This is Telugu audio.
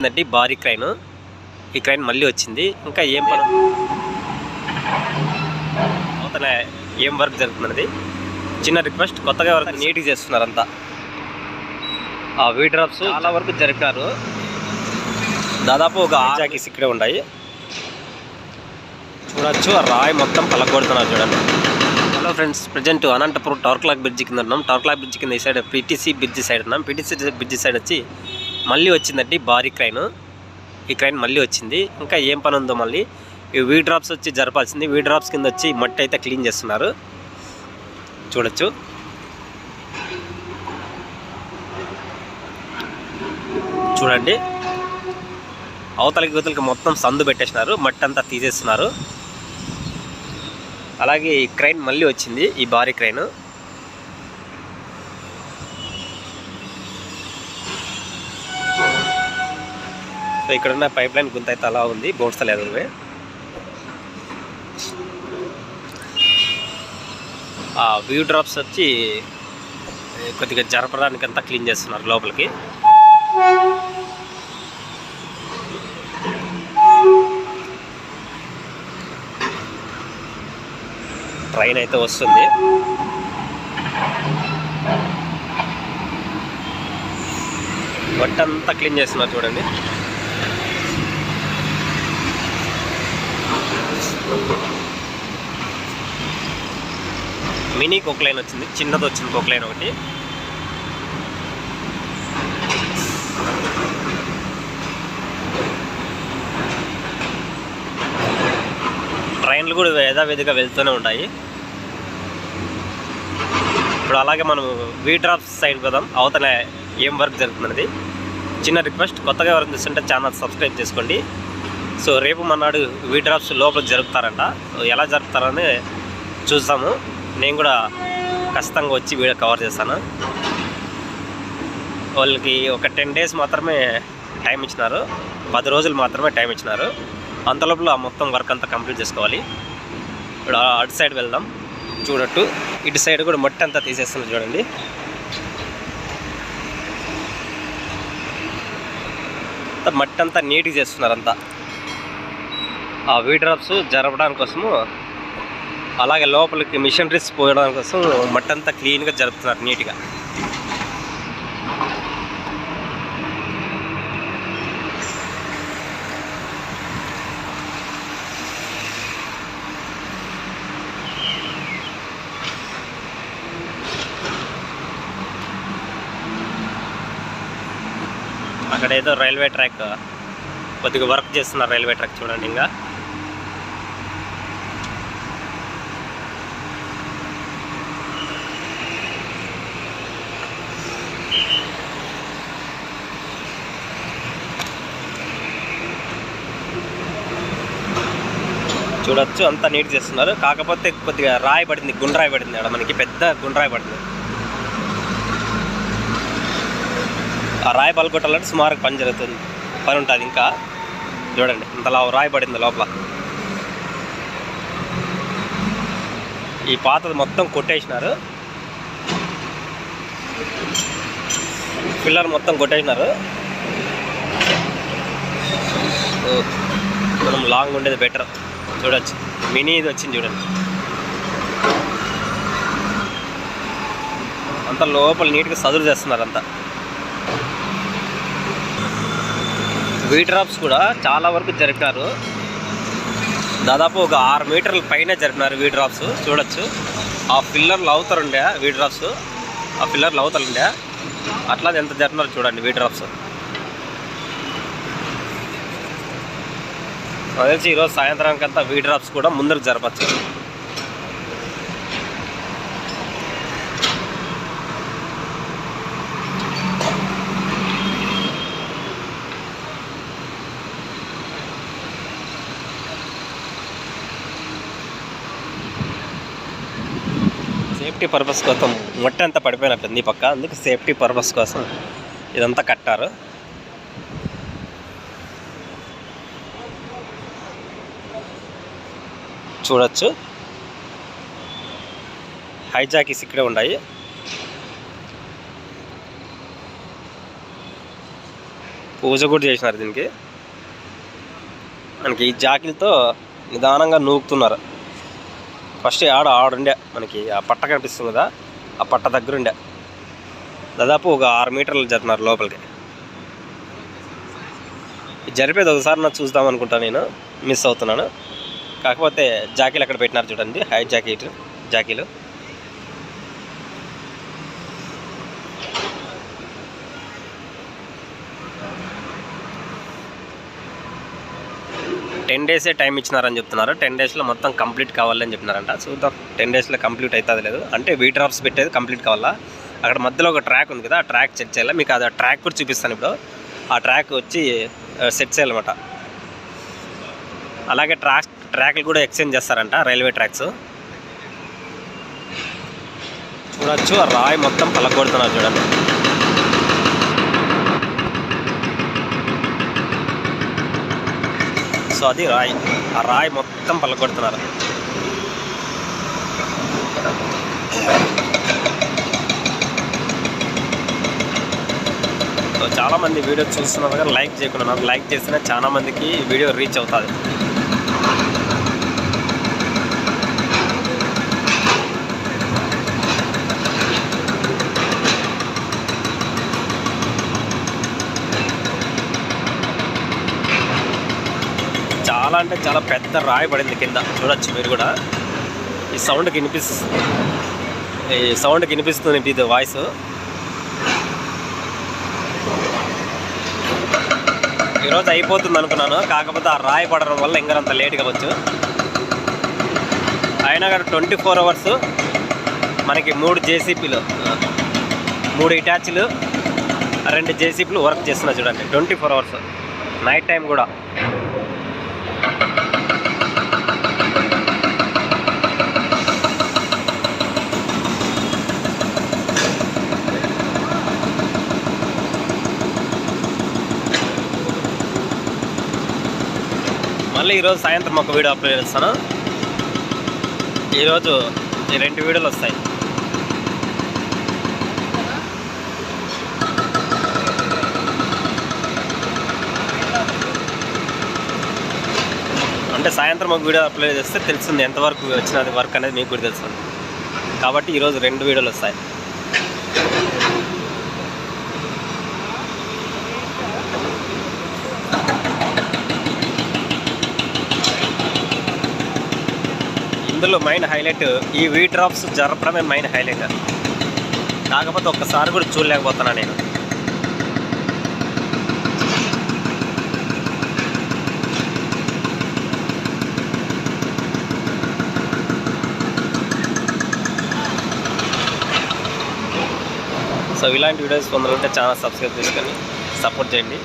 ఉందండి భారీ క్రైన్. ఈ క్రైన్ మళ్ళీ వచ్చింది. ఇంకా ఏం పని అవతల ఏం వర్క్ జరుగుతున్నది చిన్న రిక్వెస్ట్ కొత్తగా వర్క్ నీట్గా చేస్తున్నారు అంతా ఆ వీ డ్రాప్స్ చాలా వరకు జరిపారు దాదాపు ఒక ఆజాకీస్ ఇక్కడే ఉన్నాయి. చూడొచ్చు ఆ రాయి మొత్తం పలగొడుతున్నారు చూడండి. Hello friends present Anantapuram tower clock bridge కింద ఉన్నాం. టవర్ క్లాక్ బ్రిడ్జ్ కింద ఈ సైడ్ పిటిసి బ్రిడ్జ్ సైడ్ ఉన్నాం. పిటిసి బ్రిడ్జ్ సైడ్ వచ్చి మళ్ళీ వచ్చిందండి భారీ క్రైన్ ఈ క్రైన్ మళ్ళీ వచ్చింది. ఇంకా ఏం పని ఉందో మళ్ళీ ఈ వీ డ్రాప్స్ వచ్చి జరపాల్సింది. వీ డ్రాప్స్ కింద వచ్చి మట్టి అయితే క్లీన్ చేస్తున్నారు. చూడొచ్చు. చూడండి. అవతలకి యువతలకి మొత్తం సందు పెట్టేసినారు. మట్టి అంతా తీసేస్తున్నారు. అలాగే ఈ క్రైన్ మళ్ళీ వచ్చింది. ఈ భారీ క్రైన్ సో ఇక్కడ ఉన్న పైప్ లైన్ గుంత అయితే అలా ఉంది. బోడ్స్తలేదు అవి ఆ వ్యూ డ్రాప్స్ వచ్చి కొద్దిగా జరపడానికి అంతా క్లీన్ చేస్తున్నారు లోపలికి. ట్రైన్ అయితే వస్తుంది. వట్టంతా క్లీన్ చేస్తున్నారు చూడండి. మినీ కొక్లైన్ వచ్చింది. చిన్నది వచ్చింది కొక్లైన్ ఒకటి. ట్రైన్లు కూడా యథావిధిగా వెళ్తూనే ఉంటాయి. ఇప్పుడు అలాగే మనం వీ డ్రాప్స్ సైడ్ పోదాం. అవతల ఏం వర్క్ జరుగుతున్నది చిన్న రిక్వెస్ట్ కొత్తగా ఎవరైనా చేస్తుంటే ఛానల్ సబ్స్క్రైబ్ చేసుకోండి. సో రేపు మన్నాడు వీ డ్రాప్స్ లోపల జరుపుతారంట. ఎలా జరుపుతారని చూసాము నేను కూడా ఖచ్చితంగా వచ్చి వీడియో కవర్ చేస్తాను. వాళ్ళకి ఒక టెన్ డేస్ మాత్రమే టైం ఇచ్చినారు. పది రోజులు మాత్రమే టైం ఇచ్చినారు. అంతలోపల మొత్తం వర్క్ అంతా కంప్లీట్ చేసుకోవాలి. ఇప్పుడు అటు సైడ్ వెళ్దాం. చూడట్టు. ఇటు సైడ్ కూడా మట్టి అంతా తీసేస్తున్నారు చూడండి. మట్టి అంతా నీట్గా చేస్తున్నారు అంతా. ఆ వీడ్రాప్స్ జరపడానికి కోసము అలాగే లోపలికి మిషనరీస్ పోయడం కోసం మట్టి అంతా క్లీన్గా జరుపుతున్నారు నీట్గా. అక్కడ ఏదో రైల్వే ట్రాక్ కొద్దిగా వర్క్ చేస్తున్నారు రైల్వే ట్రాక్ చూడండి ఇంకా. చూడొచ్చు అంతా నీట్ చేస్తున్నారు. కాకపోతే కొద్దిగా రాయి పడింది గుండ్రాయి పడింది అక్కడ మనకి పెద్ద గుండ్రాయి పడింది ఆ రాయి పలుకొట్టాలంటే సుమారుగా పని జరుగుతుంది. పని ఉంటుంది ఇంకా. చూడండి ఇంతలా రాయి పడింది లోపల. ఈ పాతది మొత్తం కొట్టేసినారు. పిల్లర్ మొత్తం కొట్టేసినారు. మనం లాంగ్ ఉండేది బెటర్ చూడొచ్చు. మినీ ఇది వచ్చింది చూడండి. అంత లోపల నీట్గా సదురు చేస్తున్నారు అంతా. వీడ్రాప్స్ కూడా చాలా వరకు జరిపినారు. దాదాపు ఒక ఆరు మీటర్ల పైన జరిపినారు వీడ్రాప్స్ చూడొచ్చు. ఆ పిల్లర్లు అవుతారుండే వీడ్రాప్స్ ఆ పిల్లర్లు అవుతారుండే అట్లా ఎంత జరిపినారు చూడండి వీడ్రాప్స్ నాకు తెలిసి ఈరోజు సాయంత్రానికి అంతా వీ డ్రాప్స్ కూడా ముందరకు జరపచ్చు. సేఫ్టీ పర్పస్ కోసం మొట్టంతా అంతా పడిపోయినట్టుంది ఈ పక్క అందుకు సేఫ్టీ పర్పస్ కోసం ఇదంతా కట్టారు. చూడొచ్చు. హైజాకీస్ ఇక్కడే ఉన్నాయి. పూజ కూడా చేసినారు దీనికి. మనకి ఈ జాకిలతో నిదానంగా నూకుతున్నారు. ఫస్ట్ ఆడ ఆడుండే మనకి ఆ పట్ట కనిపిస్తుంది కదా ఆ పట్ట దగ్గరుండే దాదాపు ఒక ఆరు మీటర్లు జరిపినారు లోపలికి. ఇది జరిపేది ఒకసారి నాకు చూద్దాం అనుకుంటా నేను. మిస్ అవుతున్నాను. కాకపోతే జాకీలు అక్కడ పెట్టినారు చూడండి. హై జాకెట్ జాకీలు. టెన్ డేసే టైం ఇచ్చినారని చెప్తున్నారు. టెన్ డేస్లో మొత్తం కంప్లీట్ కావాలని చెప్పినారంట. చూద్దాం. టెన్ డేస్లో కంప్లీట్ అవుతుంది లేదు. అంటే వీ డ్రాప్స్ పెట్టేది కంప్లీట్ కావాలా? అక్కడ మధ్యలో ఒక ట్రాక్ ఉంది కదా ఆ ట్రాక్ సెట్ చేయాలి? మీకు అది ఆ ట్రాక్ కూడా చూపిస్తాను ఇప్పుడు. ఆ ట్రాక్ వచ్చి సెట్ చేయాలన్నమాట. అలాగే ట్రాక్ ట్రాక్లు కూడా ఎక్స్చేంజ్ చేస్తారంట రైల్వే ట్రాక్స్. చూడొచ్చు ఆ రాయి మొత్తం పలగొడుతున్నారు చూడండి. సో అది రాయి ఆ రాయి మొత్తం పలగొడుతున్నారు. సో చాలామంది వీడియో చూస్తున్నారు లైక్ చేయకుండా లైక్ చేసినా చాలా మందికి వీడియో రీచ్ అవుతుంది. చాలా అంటే చాలా పెద్ద రాయి పడింది కింద. చూడొచ్చు మీరు కూడా. ఈ సౌండ్కి వినిపిస్తుంది. ఈ సౌండ్కి వినిపిస్తుంది ఇది వాయిస్ ఈరోజు అయిపోతుంది అనుకున్నాను. కాకపోతే ఆ రాయి పడడం వల్ల ఇంకా అంత లేట్ కావచ్చు అయినా కానీ ట్వంటీ ఫోర్ అవర్స్ మనకి మూడు జేసీపీలు మూడు ఇటాచ్లు రెండు జేసీపీలు వర్క్ చేస్తున్నా చూడండి. Twenty four hours night time కూడా. మళ్ళీ ఈరోజు సాయంత్రం ఒక వీడియో అప్లోడ్ చేస్తాను. ఈరోజు ఈ రెండు వీడియోలు వస్తాయి. అంటే సాయంత్రం ఒక వీడియో అప్లోడ్ చేస్తే తెలుస్తుంది ఎంతవరకు వచ్చినది వర్క్ అనేది మీకు కూడా తెలుస్తుంది. కాబట్టి ఈరోజు రెండు వీడియోలు వస్తాయి. ఇందులో మెయిన్ హైలైట్ ఈ వీ డ్రాప్స్ జరపడమే మెయిన్ హైలైట్ కాకపోతే ఒక్కసారి కూడా చూడలేకపోతున్నా నేను. సో ఇలాంటి వీడియోస్ పొందాలంటే ఛానల్ సబ్స్క్రైబ్ చేసుకొని సపోర్ట్ చేయండి.